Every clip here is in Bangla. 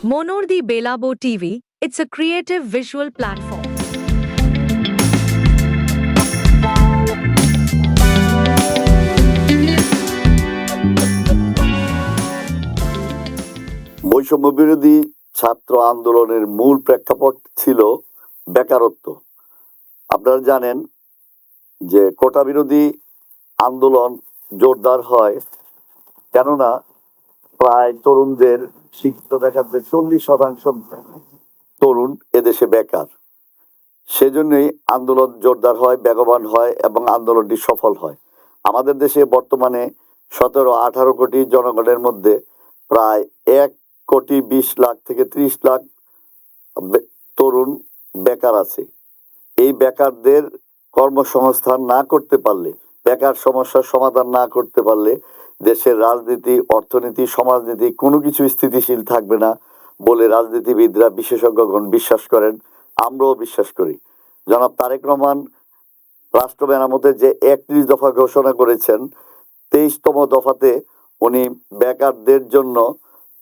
Monor the Belabo TV, it's a creative visual platform. বৈষম্য বিরোধী ছাত্র আন্দোলনের মূল প্রেক্ষাপট ছিল বেকারত্ব আপনারা জানেন যে কোটা বিরোধী আন্দোলন জোরদার হয় কেননা প্রায় তরুণদের শিক্ষিত বেকারদের চল্লিশ শতাংশ তরুণ এদেশে বেকার। সেজন্যই আন্দোলন জোরদার হয়, বেগবান হয় এবং আন্দোলনটি সফল হয়। আমাদের দেশে বর্তমানে সতেরো, আঠারো কোটি জনগণের মধ্যে প্রায় এক কোটি বিশ লাখ থেকে ত্রিশ লাখ তরুণ বেকার আছে। এই বেকারদের কর্মসংস্থান না করতে পারলে, বেকার সমস্যার সমাধান না করতে পারলে দেশের রাজনীতি অর্থনীতি সমাজনীতি কোনো কিছু স্থিতিশীল থাকবে না বলে রাজনীতিবিদরা বিশেষজ্ঞগণ বিশ্বাস করেন। আমরাও বিশ্বাস করি। জনাব তারেক রহমান রাষ্ট্র মেরামতের যে একত্রিশ দফা ঘোষণা করেছেন তেইশতম দফাতে উনি বেকারদের জন্য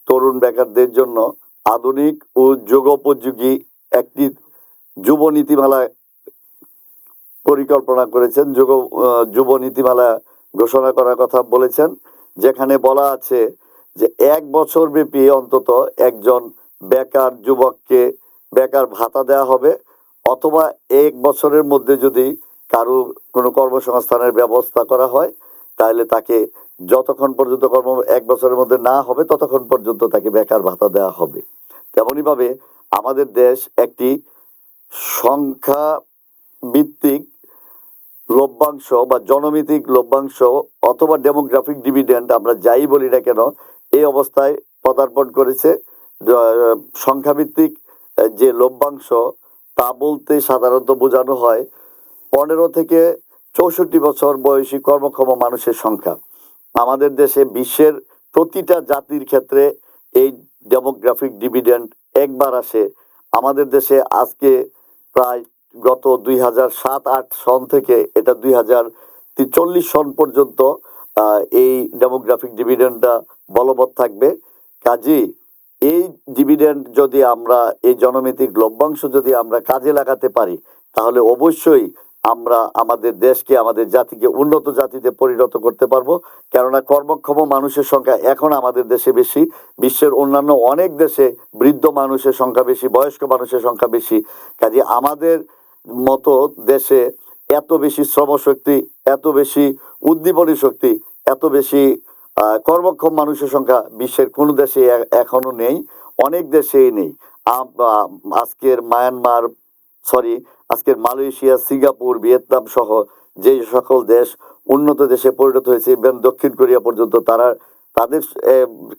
তরুণ বেকারদের জন্য আধুনিক ও যুগোপযোগী একটি যুব নীতিমালা পরিকল্পনা করেছেন। আহ, যুব নীতিমালা ঘোষণা করার কথা বলেছেন, যেখানে বলা আছে যে এক বছর ব্যাপী অন্তত একজন বেকার যুবককে বেকার ভাতা দেওয়া হবে, অথবা এক বছরের মধ্যে যদি কারও কোনো কর্মসংস্থানের ব্যবস্থা করা হয়, তাহলে তাকে যতক্ষণ পর্যন্ত কর্ম এক বছরের মধ্যে না হবে, ততক্ষণ পর্যন্ত তাকে বেকার ভাতা দেওয়া হবে। তেমনইভাবে আমাদের দেশ একটি সংখ্যা ভিত্তিক লভ্যাংশ বা জনমিতিক লভ্যাংশ অথবা ডেমোগ্রাফিক ডিভিডেন্ড আমরা যাই বলি না কেন, এই অবস্থায় পদার্পণ করেছে। সংখ্যাভিত্তিক যে লভ্যাংশ, তা বলতে সাধারণত বোঝানো হয় পনেরো থেকে চৌষট্টি বছর বয়সী কর্মক্ষম মানুষের সংখ্যা। আমাদের দেশে বিশ্বের প্রতিটা জাতির ক্ষেত্রে এই ডেমোগ্রাফিক ডিভিডেন্ড একবার আসে। আমাদের দেশে আজকে প্রায় গত দুই হাজার সাত আট সন থেকে এটা দুই হাজার চল্লিশ সন পর্যন্ত এই ডেমোগ্রাফিক ডিভিডেন্ডটা বলবৎ থাকবে। কাজী এই ডিভিডেন্ড যদি আমরা, এই জনমিতিক লভ্যাংশ যদি আমরা কাজে লাগাতে পারি, তাহলে অবশ্যই আমরা আমাদের দেশকে, আমাদের জাতিকে উন্নত জাতিতে পরিণত করতে পারব। কেননা কর্মক্ষম মানুষের সংখ্যা এখন আমাদের দেশে বেশি, বিশ্বের অন্যান্য অনেক দেশে বৃদ্ধ মানুষের সংখ্যা বেশি, বয়স্ক মানুষের সংখ্যা বেশি। কাজে আমাদের মতো দেশে এত বেশি শ্রমশক্তি, এত বেশি উদ্দীপনী শক্তি, এত বেশি কর্মক্ষম মানুষের সংখ্যা বিশ্বের কোনো দেশে এখনও নেই, অনেক দেশেই নেই। আজকের মায়ানমার, সরি, আজকের মালয়েশিয়া, সিঙ্গাপুর, ভিয়েতনাম সহ যে সকল দেশ উন্নত দেশে পরিণত হয়েছে, ইভেন দক্ষিণ কোরিয়া পর্যন্ত তারা, তাদের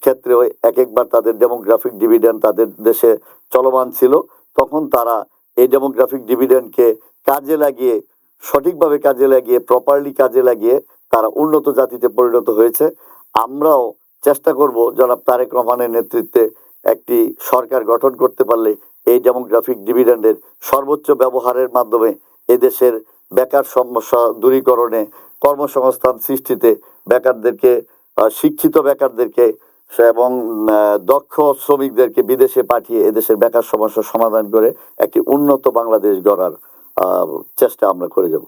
ক্ষেত্রেও এক একবার তাদের ডেমোগ্রাফিক ডিভিডেন্ড তাদের দেশে চলমান ছিল। তখন তারা এই ডেমোগ্রাফিক ডিভিডেন্ডকে কাজে লাগিয়ে, সঠিকভাবে কাজে লাগিয়ে প্রপারলি কাজে লাগিয়ে তারা উন্নত জাতিতে পরিণত হয়েছে। আমরাও চেষ্টা করব জনাব তারেক রহমানের নেতৃত্বে একটি সরকার গঠন করতে পারলে এই ডেমোগ্রাফিক ডিভিডেন্ডের সর্বোচ্চ ব্যবহারের মাধ্যমে এদেশের বেকার সমস্যা দূরীকরণে কর্মসংস্থান সৃষ্টিতে বেকারদেরকে শিক্ষিত বেকারদেরকে এবং দক্ষ শ্রমিকদেরকে বিদেশে পাঠিয়ে এদেশের বেকার সমস্যা সমাধান করে একটি উন্নত বাংলাদেশ গড়ার চেষ্টা আমরা করে যাব।